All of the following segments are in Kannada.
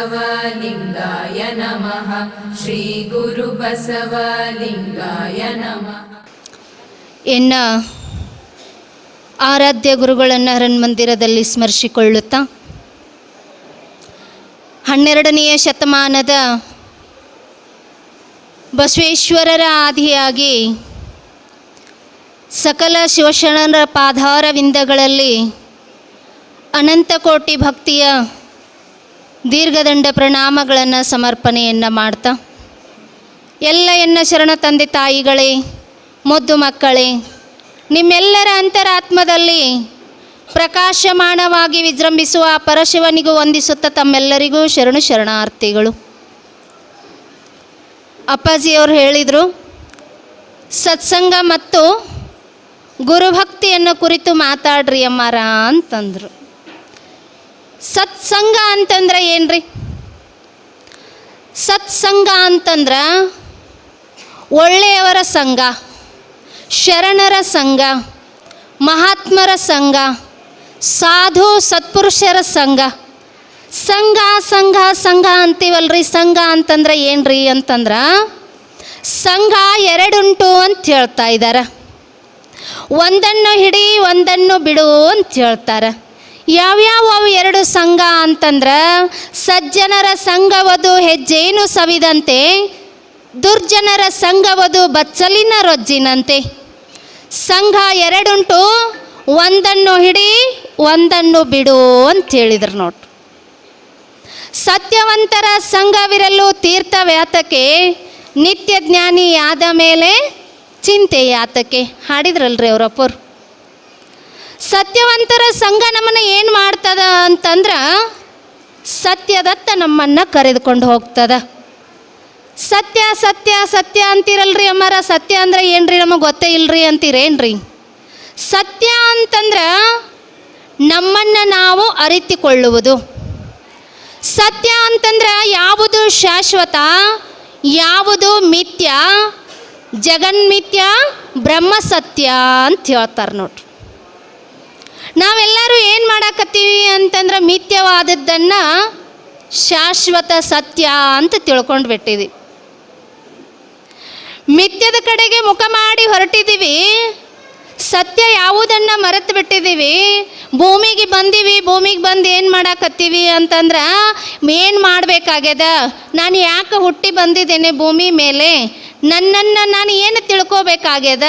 श्रीगुरुबसवलिङ्गाय नमः श्रीगुरुबसवलिङ्गाय नमः ಎನ್ನ ಆರಾಧ್ಯ ಗುರುಗಳನ್ನು ಹರನ್ಮಂದಿರದಲ್ಲಿ ಸ್ಮರಿಸಿಕೊಳ್ಳುತ್ತಾ ಹನ್ನೆರಡನೆಯ ಶತಮಾನದ ಬಸವೇಶ್ವರರ ಆದಿಯಾಗಿ ಸಕಲ ಶಿವಶರಣರ ಪಾದಾರವಿಂದಗಳಲ್ಲಿ ಅನಂತಕೋಟಿ ಭಕ್ತಿಯ ದೀರ್ಘದಂಡ ಪ್ರಣಾಮಗಳನ್ನು ಸಮರ್ಪಣೆಯನ್ನು ಮಾಡ್ತಾ. ಎಲ್ಲ ಎನ್ನ ಶರಣ ತಂದೆ ತಾಯಿಗಳೇ, ಮುದ್ದು ಮಕ್ಕಳೇ, ನಿಮ್ಮೆಲ್ಲರ ಅಂತರಾತ್ಮದಲ್ಲಿ ಪ್ರಕಾಶಮಾನವಾಗಿ ವಿಜೃಂಭಿಸುವ ಪರಶಿವನಿಗೂ ವಂದಿಸುತ್ತಾ ತಮ್ಮೆಲ್ಲರಿಗೂ ಶರಣು ಶರಣಾರ್ಥಿಗಳು. ಅಪ್ಪಾಜಿಯವರು ಹೇಳಿದರು, ಸತ್ಸಂಗ ಮತ್ತು ಗುರುಭಕ್ತಿಯನ್ನು ಕುರಿತು ಮಾತಾಡ್ರಿ ಅಮ್ಮಾರ ಅಂತಂದರು. ಸತ್ಸಂಗ ಅಂತಂದ್ರೆ ಏನ್ರಿ? ಸತ್ಸಂಗ ಅಂತಂದ್ರೆ ಒಳ್ಳೆಯವರ ಸಂಘ, ಶರಣರ ಸಂಘ, ಮಹಾತ್ಮರ ಸಂಘ, ಸಾಧು ಸತ್ಪುರುಷರ ಸಂಘ. ಸಂಘ ಸಂಘ ಸಂಘ ಅಂತೀವಲ್ರಿ. ಸಂಘ ಅಂತಂದ್ರೆ ಏನ್ರಿ ಅಂತಂದ್ರೆ ಸಂಘ ಎರಡುಂಟು ಅಂತ ಹೇಳ್ತಾ ಇದ್ದಾರೆ ಒಂದನ್ನು ಹಿಡಿ ಒಂದನ್ನು ಬಿಡು ಅಂತ ಹೇಳ್ತಾರೆ. ಯಾವ್ಯಾವ ಎರಡು ಸಂಘ ಅಂತಂದ್ರೆ ಸಜ್ಜನರ ಸಂಘವದು ಹೆಜ್ಜೇನು ಸವಿದಂತೆ, ದುರ್ಜನರ ಸಂಘವದು ಬಚ್ಚಲಿನ ರೊಜ್ಜಿನಂತೆ. ಸಂಘ ಎರಡುಂಟು, ಒಂದನ್ನು ಹಿಡಿ ಒಂದನ್ನು ಬಿಡು ಅಂತ ಹೇಳಿದ್ರು ನೋಡು. ಸತ್ಯವಂತರ ಸಂಘವಿರಲು ತೀರ್ಥ ವ್ಯಾತಕ್ಕೆ ನಿತ್ಯ ಜ್ಞಾನಿ ಆದ ಮೇಲೆ ಚಿಂತೆ ಯಾತಕ್ಕೆ ಹಾಡಿದ್ರಲ್ರಿ ಅವರಪ್ಪರು ಸತ್ಯವಂತರ ಸಂಘ ನಮ್ಮನ್ನು ಏನು ಮಾಡ್ತದ ಅಂತಂದ್ರೆ ಸತ್ಯದತ್ತ ನಮ್ಮನ್ನು ಕರೆದುಕೊಂಡು ಹೋಗ್ತದ. ಸತ್ಯ ಸತ್ಯ ಸತ್ಯ ಅಂತೀರಲ್ರಿ ಅಮ್ಮರ. ಸತ್ಯ ಅಂದ್ರೆ ಏನ್ರಿ ನಮಗೆ ಗೊತ್ತೇ ಇಲ್ರಿ ಅಂತೀರೇನ್ರಿ? ಸತ್ಯ ಅಂತಂದ್ರೆ ನಮ್ಮನ್ನು ನಾವು ಅರಿತುಕೊಳ್ಳುವುದು. ಸತ್ಯ ಅಂತಂದ್ರೆ ಯಾವುದು ಶಾಶ್ವತ, ಯಾವುದು ಮಿಥ್ಯ, ಜಗನ್ಮಿಥ್ಯ ಬ್ರಹ್ಮ ಸತ್ಯ ಅಂತ ಹೇಳ್ತಾರೆ ನೋಡ್ರಿ. ನಾವೆಲ್ಲರೂ ಏನು ಮಾಡಾಕತ್ತೀವಿ ಅಂತಂದ್ರೆ ಮಿಥ್ಯವಾದದ್ದನ್ನು ಶಾಶ್ವತ ಸತ್ಯ ಅಂತ ತಿಳ್ಕೊಂಡು ಬಿಟ್ಟಿದ್ದೀವಿ ಮಿಥ್ಯದ ಕಡೆಗೆ ಮುಖ ಮಾಡಿ ಹೊರಟಿದ್ದೀವಿ. ಸತ್ಯ ಯಾವುದನ್ನು ಮರೆತು ಬಿಟ್ಟಿದ್ದೀವಿ. ಭೂಮಿಗೆ ಬಂದೀವಿ, ಭೂಮಿಗೆ ಬಂದು ಏನು ಮಾಡಾಕತ್ತೀವಿ ಅಂತಂದ್ರೆ ಏನು ಮಾಡಬೇಕಾಗ್ಯದ? ನಾನು ಯಾಕೆ ಹುಟ್ಟಿ ಬಂದಿದ್ದೇನೆ ಭೂಮಿ ಮೇಲೆ? ನನ್ನನ್ನು ನಾನು ಏನು ತಿಳ್ಕೊಬೇಕಾಗ್ಯದ?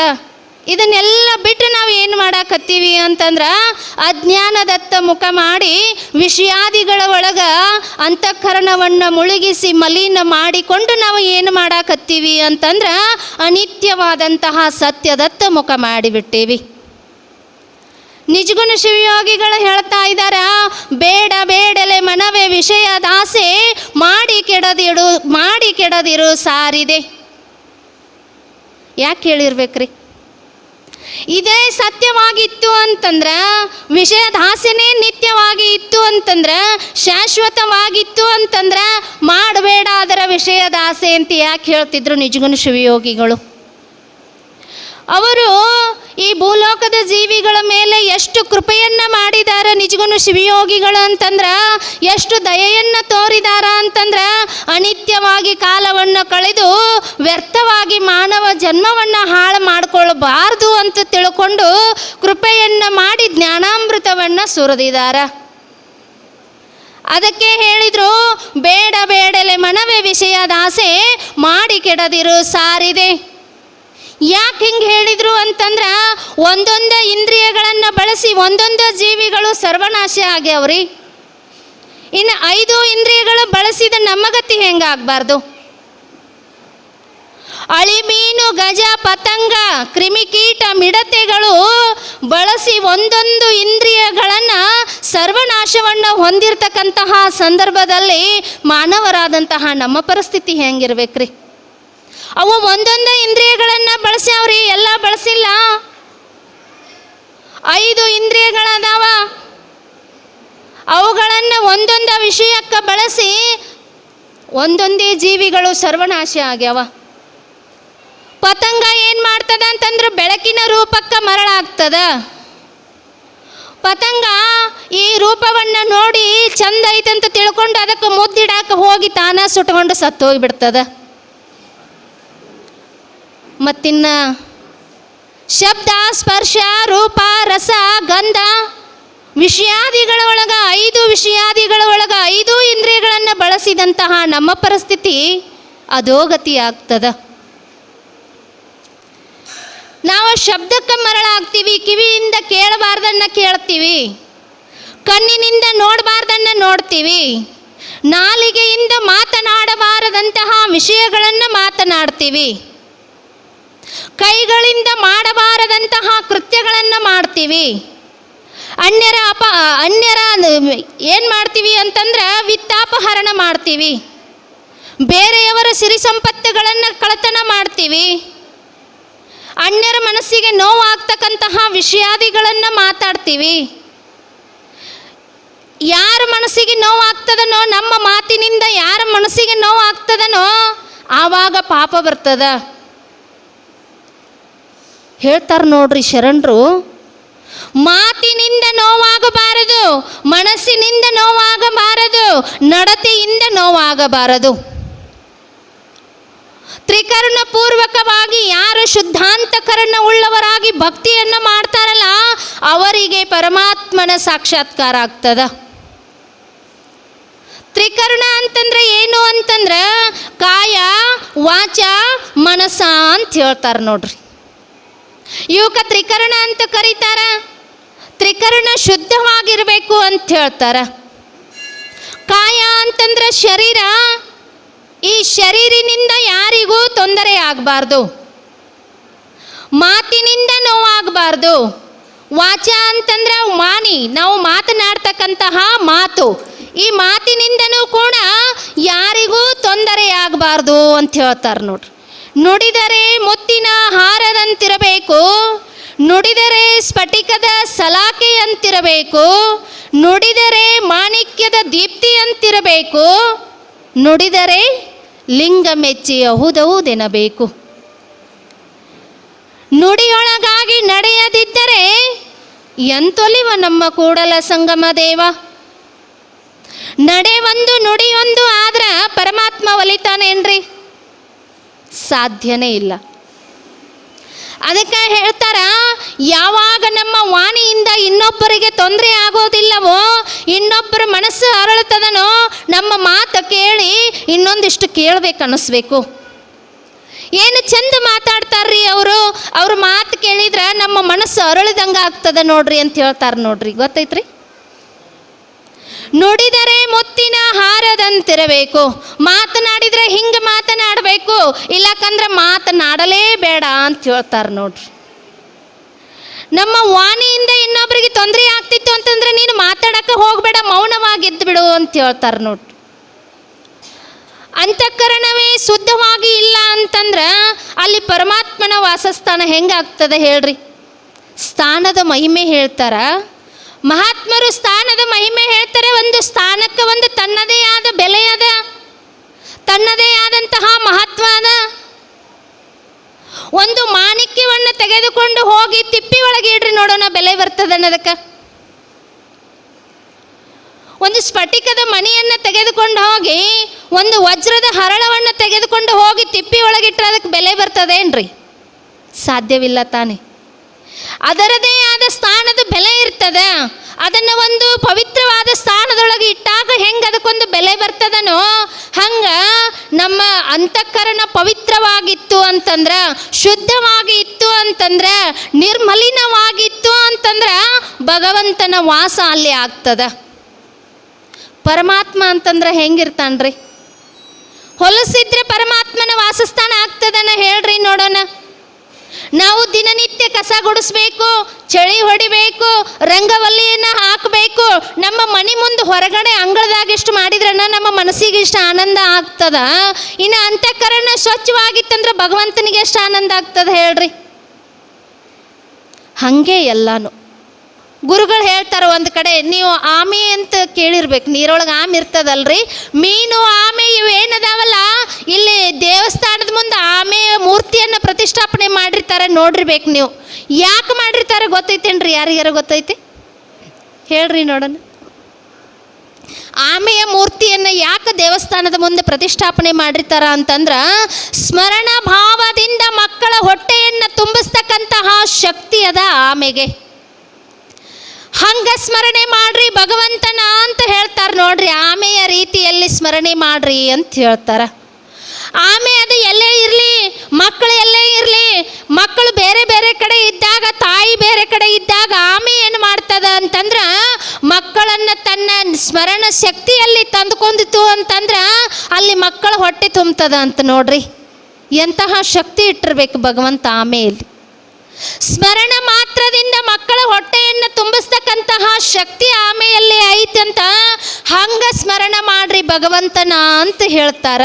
ಇದನ್ನೆಲ್ಲ ಬಿಟ್ಟು ನಾವು ಏನು ಮಾಡಾಕತ್ತೀವಿ ಅಂತಂದ್ರೆ ಅಜ್ಞಾನದತ್ತ ಮುಖ ಮಾಡಿ ವಿಷಯಾದಿಗಳ ಒಳಗ ಅಂತಃಕರಣವನ್ನು ಮುಳುಗಿಸಿ ಮಲಿನ ಮಾಡಿಕೊಂಡು ನಾವು ಏನು ಮಾಡಾಕತ್ತೀವಿ ಅಂತಂದ್ರೆ ಅನಿತ್ಯವಾದಂತಹ ಸತ್ಯದತ್ತ ಮುಖ ಮಾಡಿಬಿಟ್ಟೀವಿ. ನಿಜಗುಣ ಶಿವಯೋಗಿಗಳು ಹೇಳ್ತಾ ಇದ್ದಾರ ಬೇಡ ಬೇಡಲೆ ಮನವೇ ವಿಷಯದಾಸೆ ಮಾಡಿ ಕೆಡದಿಡು, ಮಾಡಿ ಕೆಡದಿರು ಸಾರಿದೆ. ಯಾಕೆ ಹೇಳಿರ್ಬೇಕ್ರಿ? ಇದೇ ಸತ್ಯವಾಗಿತ್ತು ಅಂತಂದ್ರೆ ವಿಷಯದ ಆಸೆನೇ ನಿತ್ಯವಾಗಿ ಇತ್ತು ಅಂತಂದ್ರೆ, ಶಾಶ್ವತವಾಗಿತ್ತು ಅಂತಂದ್ರೆ, ಮಾಡಬೇಡ ಅದರ ವಿಷಯದ ಆಸೆ ಅಂತ ಯಾಕೆ ಹೇಳ್ತಿದ್ರು ನಿಜಗುಣ ಶಿವಯೋಗಿಗಳು? ಅವರು ಈ ಭೂಲೋಕದ ಜೀವಿಗಳ ಮೇಲೆ ಎಷ್ಟು ಕೃಪೆಯನ್ನ ಮಾಡಿದಾರ ನಿಜಗೂ ಶಿವಯೋಗಿಗಳು ಅಂತಂದ್ರ, ಎಷ್ಟು ದಯೆಯನ್ನ ತೋರಿದಾರ ಅಂತಂದ್ರ, ಅನಿತ್ಯವಾಗಿ ಕಾಲವನ್ನು ಕಳೆದು ವ್ಯರ್ಥವಾಗಿ ಮಾನವ ಜನ್ಮವನ್ನು ಹಾಳು ಮಾಡಿಕೊಳ್ಳಬಾರದು ಅಂತ ತಿಳ್ಕೊಂಡು ಕೃಪೆಯನ್ನ ಮಾಡಿ ಜ್ಞಾನಾಮೃತವನ್ನು ಸುರಿದಿದಾರ. ಅದಕ್ಕೆ ಹೇಳಿದ್ರು, ಬೇಡ ಬೇಡಲೆ ಮನವೇ ವಿಷಯದ ಆಸೆ ಮಾಡಿ ಕೆಡದಿರು, ಸಾರಿದೆ. ಯಾಕೆ ಹಿಂಗೆ ಹೇಳಿದ್ರು ಅಂತಂದ್ರೆ ಒಂದೊಂದು ಇಂದ್ರಿಯಗಳನ್ನು ಬಳಸಿ ಒಂದೊಂದು ಜೀವಿಗಳು ಸರ್ವನಾಶ ಆಗ್ಯಾವ್ರಿ. ಇನ್ನು ಐದು ಇಂದ್ರಿಯಗಳು ಬಳಸಿದ ನಮ್ಮ ಗತಿ ಅಳಿ ಅಳಿಮೀನು ಗಜ, ಪತಂಗ ಕ್ರಿಮಿಕೀಟ ಮಿಡತೆಗಳು ಬಳಸಿ ಒಂದೊಂದು ಇಂದ್ರಿಯಗಳನ್ನು ಸರ್ವನಾಶವನ್ನು ಹೊಂದಿರತಕ್ಕಂತಹ ಸಂದರ್ಭದಲ್ಲಿ ಮಾನವರಾದಂತಹ ನಮ್ಮ ಪರಿಸ್ಥಿತಿ ಹೆಂಗಿರ್ಬೇಕ್ರಿ? ಅವು ಒಂದೊಂದು ಇಂದ್ರಿಯಗಳನ್ನು ಅವ್ರಿ ಎಲ್ಲ ಬಳಸಿಲ್ಲ. ಐದು ಇಂದ್ರಿಯಗಳದಾವ. ಅವುಗಳನ್ನು ಒಂದೊಂದು ವಿಷಯಕ್ಕೆ ಬಳಸಿ ಒಂದೊಂದೇ ಜೀವಿಗಳು ಸರ್ವನಾಶ ಆಗ್ಯಾವ. ಪತಂಗ ಏನು ಮಾಡ್ತದ ಅಂತಂದ್ರೆ ಬೆಳಕಿನ ರೂಪಕ್ಕೆ ಮರಳಾಗ್ತದ. ಪತಂಗ ಈ ರೂಪವನ್ನು ನೋಡಿ ಚಂದ ಐತಂತ ತಿಳ್ಕೊಂಡು ಅದಕ್ಕೆ ಮುದ್ದಿಡಾಕ ಹೋಗಿ ತಾನ ಸುಟ್ಕೊಂಡು ಸತ್ತು ಹೋಗಿಬಿಡ್ತದ ಮತ್ತಿನ್ನ ಶಬ್ದ, ಸ್ಪರ್ಶ, ರೂಪ, ರಸ, ಗಂಧ, ವಿಷಯಾದಿಗಳ ಒಳಗ, ಐದು ವಿಷಯಾದಿಗಳ ಒಳಗ, ಐದು ಇಂದ್ರಿಯಗಳನ್ನು ಬಳಸಿದಂತಹ ನಮ್ಮ ಪರಿಸ್ಥಿತಿ ಅಧೋಗತಿ ಆಗ್ತದ ನಾವು ಶಬ್ದಕ್ಕೆ ಮರಳಾಗ್ತೀವಿ, ಕಿವಿಯಿಂದ ಕೇಳಬಾರ್ದನ್ನ ಕೇಳ್ತೀವಿ, ಕಣ್ಣಿನಿಂದ ನೋಡಬಾರ್ದನ್ನ ನೋಡ್ತೀವಿ, ನಾಲಿಗೆಯಿಂದ ಮಾತನಾಡಬಾರದಂತಹ ವಿಷಯಗಳನ್ನು ಮಾತನಾಡ್ತೀವಿ. ಕೈಗಳಿಂದ ಮಾಡಬಾರದಂತಹ ಕೃತ್ಯಗಳನ್ನು ಮಾಡ್ತೀವಿ. ಅನ್ಯರ ಅಪ, ಅನ್ಯರ ಏನು ಮಾಡ್ತೀವಿ ಅಂತಂದ್ರೆ ವಿತ್ತಾಪಹರಣ ಮಾಡ್ತೀವಿ. ಬೇರೆಯವರ ಸಿರಿ ಸಂಪತ್ತುಗಳನ್ನು ಕಳತನ ಮಾಡ್ತೀವಿ. ಅನ್ಯರ ಮನಸ್ಸಿಗೆ ನೋವಾಗ್ತಕ್ಕಂತಹ ವಿಷಯಾದಿಗಳನ್ನು ಮಾತಾಡ್ತೀವಿ. ಯಾರ ಮನಸ್ಸಿಗೆ ನೋವಾಗ್ತದನೋ, ನಮ್ಮ ಮಾತಿನಿಂದ ಯಾರ ಮನಸ್ಸಿಗೆ ನೋವಾಗ್ತದನೋ, ಆವಾಗ ಪಾಪ ಬರ್ತದ. ಹೇಳ್ತಾರೆ ನೋಡ್ರಿ ಶರಣರು, ಮಾತಿನಿಂದ ನೋವಾಗಬಾರದು, ಮನಸ್ಸಿನಿಂದ ನೋವಾಗಬಾರದು, ನಡತೆಯಿಂದ ನೋವಾಗಬಾರದು. ತ್ರಿಕರ್ಣ ಪೂರ್ವಕವಾಗಿ ಯಾರು ಶುದ್ಧಾಂತಕರಣ ಉಳ್ಳವರಾಗಿ ಭಕ್ತಿಯನ್ನು ಮಾಡ್ತಾರಲ್ಲ, ಅವರಿಗೆ ಪರಮಾತ್ಮನ ಸಾಕ್ಷಾತ್ಕಾರ ಆಗ್ತದ. ತ್ರಿಕರ್ಣ ಅಂತಂದ್ರೆ ಏನು ಅಂತಂದ್ರೆ, ಕಾಯ, ವಾಚ ಮನಸ ಅಂತ ಹೇಳ್ತಾರೆ ನೋಡ್ರಿ. ಇವಕ್ಕೆ ತ್ರಿಕರಣ ಅಂತ ಕರೀತಾರ. ತ್ರಿಕರಣ ಶುದ್ಧವಾಗಿರಬೇಕು ಅಂತ ಹೇಳ್ತಾರ. ಕಾಯ ಅಂತಂದ್ರೆ ಶರೀರ. ಈ ಶರೀರಿನಿಂದ ಯಾರಿಗೂ ತೊಂದರೆ ಆಗಬಾರ್ದು. ಮಾತಿನಿಂದ ನೋವಾಗಬಾರ್ದು. ವಾಚ ಅಂತಂದ್ರೆ ವಾಣಿ. ನಾವು ಮಾತನಾಡ್ತಕ್ಕಂತಹ ಮಾತು. ಈ ಮಾತಿನಿಂದನೂ ಕೂಡ ಯಾರಿಗೂ ತೊಂದರೆ ಆಗಬಾರ್ದು ಅಂತ ಹೇಳ್ತಾರೆ ನೋಡ್ರಿ. ನುಡಿದರೆ ಮುತ್ತಿನ ಹಾರದಂತಿರಬೇಕು, ನುಡಿದರೆ ಸ್ಫಟಿಕದ ಸಲಾಕೆಯಂತಿರಬೇಕು, ನುಡಿದರೆ ಮಾಣಿಕ್ಯದ ದೀಪ್ತಿಯಂತಿರಬೇಕು, ನುಡಿದರೆ ಲಿಂಗ ಮೆಚ್ಚಿ ಅಹುದಹುದೆನಬೇಕು ನುಡಿಯೊಳಗಾಗಿ ನಡೆಯದಿದ್ದರೆ ಎಂತೊಲಿವ ನಮ್ಮ ಕೂಡಲ ಸಂಗಮ ದೇವ? ನಡೆ ಒಂದು ನುಡಿಯೊಂದು ಆದ್ರ ಪರಮಾತ್ಮ ಒಲಿತಾನೇನ್ರಿ? ಸಾಧ್ಯನೇ ಇಲ್ಲ. ಅದಕ್ಕೆ ಹೇಳ್ತಾರ, ಯಾವಾಗ ನಮ್ಮ ವಾಣಿಯಿಂದ ಇನ್ನೊಬ್ಬರಿಗೆ ತೊಂದರೆ ಆಗೋದಿಲ್ಲವೋ, ಇನ್ನೊಬ್ಬರ ಮನಸ್ಸು ಅರಳುತ್ತದನೋ, ನಮ್ಮ ಮಾತು ಕೇಳಿ ಇನ್ನೊಂದಿಷ್ಟು ಕೇಳಬೇಕು ಅನ್ನಿಸ್ಬೇಕು. ಏನು ಚಂದ ಮಾತಾಡ್ತಾರ್ರಿ ಅವರು, ಅವ್ರ ಮಾತು ಕೇಳಿದ್ರೆ ನಮ್ಮ ಮನಸ್ಸು ಅರಳಿದಂಗೆ ಆಗ್ತದೆ ನೋಡ್ರಿ ಅಂತ ಹೇಳ್ತಾರೆ ನೋಡ್ರಿ, ಗೊತ್ತೈತ್ರಿ? ನುಡಿದರೆ ಮುತ್ತಿನ ಹಾರದಂತಿರಬೇಕು. ಮಾತನಾಡಿದ್ರೆ ಹಿಂಗೆ ಮಾತನಾಡಬೇಕು. ಇಲ್ಲಕಂದ್ರೆ ಮಾತನಾಡಲೇ ಬೇಡ ಅಂತ ಹೇಳ್ತಾರೆ ನೋಡ್ರಿ. ನಮ್ಮ ವಾಣಿಯಿಂದ ಇನ್ನೊಬ್ಬರಿಗೆ ತೊಂದರೆ ಆಗ್ತಿತ್ತು ಅಂತಂದ್ರೆ ನೀನು ಮಾತಾಡಕ್ಕೆ ಹೋಗಬೇಡ ಮೌನವಾಗಿದ್ದು ಬಿಡು ಅಂತ ಹೇಳ್ತಾರೆ ನೋಡ್ರಿ. ಅಂತಃಕರಣವೇ ಶುದ್ಧವಾಗಿ ಇಲ್ಲ ಅಂತಂದ್ರೆ ಅಲ್ಲಿ ಪರಮಾತ್ಮನ ವಾಸಸ್ಥಾನ ಹೆಂಗಾಗ್ತದೆ ಹೇಳ್ರಿ? ಸ್ಥಾನದ ಮಹಿಮೆ ಹೇಳ್ತಾರ. ಮಹಾತ್ಮರು ಸ್ಥಾನದ ಮಹಿಮೆ ಹೇಳ್ತಾರೆ, ಒಂದು ಸ್ಥಾನಕ್ಕೆ ಒಂದು ತನ್ನದೇ ಆದ ಬೆಲೆಯದ ತನ್ನದೇ ಆದಂತಹ ಮಹತ್ವ ಅದ. ಒಂದು ಮಾಣಿಕ್ಯವನ್ನು ತೆಗೆದುಕೊಂಡು ಹೋಗಿ ತಿಪ್ಪಿ ಒಳಗೆ ಇಡ್ರಿ ನೋಡೋಣ ಬೆಲೆ ಬರ್ತದೆ ಅನ್ನೋದಕ್ಕೆ. ಒಂದು ಸ್ಫಟಿಕದ ಮಣಿಯನ್ನು ತೆಗೆದುಕೊಂಡು ಹೋಗಿ, ಒಂದು ವಜ್ರದ ಹರಳವನ್ನು ತೆಗೆದುಕೊಂಡು ಹೋಗಿ ತಿಪ್ಪಿ ಒಳಗಿಟ್ಟರೆ ಅದಕ್ಕೆ ಬೆಲೆ ಬರ್ತದೇನ್ರಿ? ಸಾಧ್ಯವಿಲ್ಲ ತಾನೆ. ಅದರದೇ ಆದ ಬೆಲೆ ಇರ್ತದೆ? ಅದನ್ನು ಒಂದು ಪವಿತ್ರವಾದ ಸ್ಥಾನದೊಳಗೆ ಇಟ್ಟಾಗ ಹೆಂಗೆ ಅದಕ್ಕೊಂದು ಬೆಲೆ ಬರ್ತದನೋ, ಹಂಗೆ ನಮ್ಮ ಅಂತಃಕರಣ ಪವಿತ್ರವಾಗಿತ್ತು ಅಂತಂದ್ರ, ಶುದ್ಧವಾಗಿ ಇತ್ತು ಅಂತಂದ್ರ, ನಿರ್ಮಲಿನವಾಗಿತ್ತು ಅಂತಂದ್ರ ಭಗವಂತನ ವಾಸ ಅಲ್ಲಿ ಆಗ್ತದ. ಪರಮಾತ್ಮ ಅಂತಂದ್ರೆ ಹೆಂಗಿರ್ತಾನ್ರಿ? ಹೊಲಸಿದ್ರೆ ಪರಮಾತ್ಮನ ವಾಸಸ್ಥಾನ ಆಗ್ತದನ ಹೇಳ್ರಿ ನೋಡೋಣ. ನಾವು ದಿನನಿತ್ಯ ಕಸ ಗುಡಿಸ್ಬೇಕು, ಚಳಿ ಹೊಡಿಬೇಕು, ರಂಗವಲ್ಲಿಯನ್ನು ಹಾಕಬೇಕು. ನಮ್ಮ ಮನೆ ಮುಂದೆ ಹೊರಗಡೆ ಅಂಗಳದಾಗ ಇಷ್ಟು ಮಾಡಿದ್ರನ್ನ ನಮ್ಮ ಮನಸ್ಸಿಗೆ ಇಷ್ಟು ಆನಂದ ಆಗ್ತದ? ಇನ್ನು ಅಂತಃಕರಣ ಸ್ವಚ್ಛವಾಗಿತ್ತಂದ್ರೆ ಭಗವಂತನಿಗೆ ಎಷ್ಟು ಆನಂದ ಆಗ್ತದ ಹೇಳ್ರಿ? ಹಂಗೆ ಎಲ್ಲಾನು. ಗುರುಗಳು ಹೇಳ್ತಾರೆ ಒಂದು ಕಡೆ, ನೀವು ಆಮೆ ಅಂತ ಕೇಳಿರ್ಬೇಕು. ನೀರೊಳಗೆ ಆಮೆ ಇರ್ತದಲ್ರಿ? ಮೀನು, ಆಮೆ ಇವೇನದಾವಲ್ಲ? ಇಲ್ಲಿ ದೇವಸ್ಥಾನದ ಮುಂದೆ ಆಮೆ ಮೂರ್ತಿಯನ್ನು ಪ್ರತಿಷ್ಠಾಪನೆ ಮಾಡಿರ್ತಾರೆ ನೋಡಿರ್ಬೇಕು ನೀವು. ಯಾಕೆ ಮಾಡಿರ್ತಾರೆ ಗೊತ್ತೈತೇನ್ರಿ? ಯಾರಿಗಾರ ಗೊತ್ತೈತಿ? ಹೇಳ್ರಿ ನೋಡೋಣ. ಆಮೆಯ ಮೂರ್ತಿ ಮೂರ್ತಿಯನ್ನು ಯಾಕೆ ದೇವಸ್ಥಾನದ ಮುಂದೆ ಪ್ರತಿಷ್ಠಾಪನೆ ಮಾಡಿರ್ತಾರ ಅಂತಂದ್ರೆ ಸ್ಮರಣ ಭಾವದಿಂದ ಮಕ್ಕಳ ಹೊಟ್ಟೆಯನ್ನು ತುಂಬಿಸ್ತಕ್ಕಂತಹ ಶಕ್ತಿ ಅದ ಆಮೆಗೆ. ಹಂಗ ಸ್ಮರಣೆ ಮಾಡ್ರಿ, ಭಗವಂತನ ಅಂತ ಹೇಳ್ತಾರೆ ನೋಡ್ರಿ, ಆಮೆಯ ರೀತಿಯಲ್ಲಿ ಸ್ಮರಣೆ ಮಾಡ್ರಿ ಅಂತ ಹೇಳ್ತಾರೆ. ಆಮೆ ಅದು ಎಲ್ಲೇ ಇರಲಿ ಮಕ್ಕಳು ಎಲ್ಲೇ ಇರಲಿ ಮಕ್ಕಳು ಬೇರೆ ಬೇರೆ ಕಡೆ ಇದ್ದಾಗ, ತಾಯಿ ಬೇರೆ ಕಡೆ ಇದ್ದಾಗ ಆಮೆ ಏನು ಮಾಡ್ತದ ಅಂತಂದ್ರೆ, ಮಕ್ಕಳನ್ನು ತನ್ನ ಸ್ಮರಣ ಶಕ್ತಿಯಲ್ಲಿ ತಂದುಕೊಂಡಿತು ಅಂತಂದ್ರೆ ಅಲ್ಲಿ ಮಕ್ಕಳು ಹೊಟ್ಟೆ ತುಂಬ್ತದ ಅಂತ ನೋಡ್ರಿ. ಎಂತಹ ಶಕ್ತಿ ಇಟ್ಟಿರ್ಬೇಕು ಭಗವಂತ ಆಮೆಯಲ್ಲಿ. ಸ್ಮರಣ ಮಾತ್ರದಿಂದ ಮಕ್ಕಳ ಹೊಟ್ಟೆಯನ್ನು ತುಂಬಿಸ್ತಕ್ಕಂತಹ ಶಕ್ತಿ ಆಮೆಯಲ್ಲಿ ಐತಂತ ಹಂಗ ಸ್ಮರಣ ಮಾಡ್ರಿ ಭಗವಂತನ ಅಂತ ಹೇಳ್ತಾರ.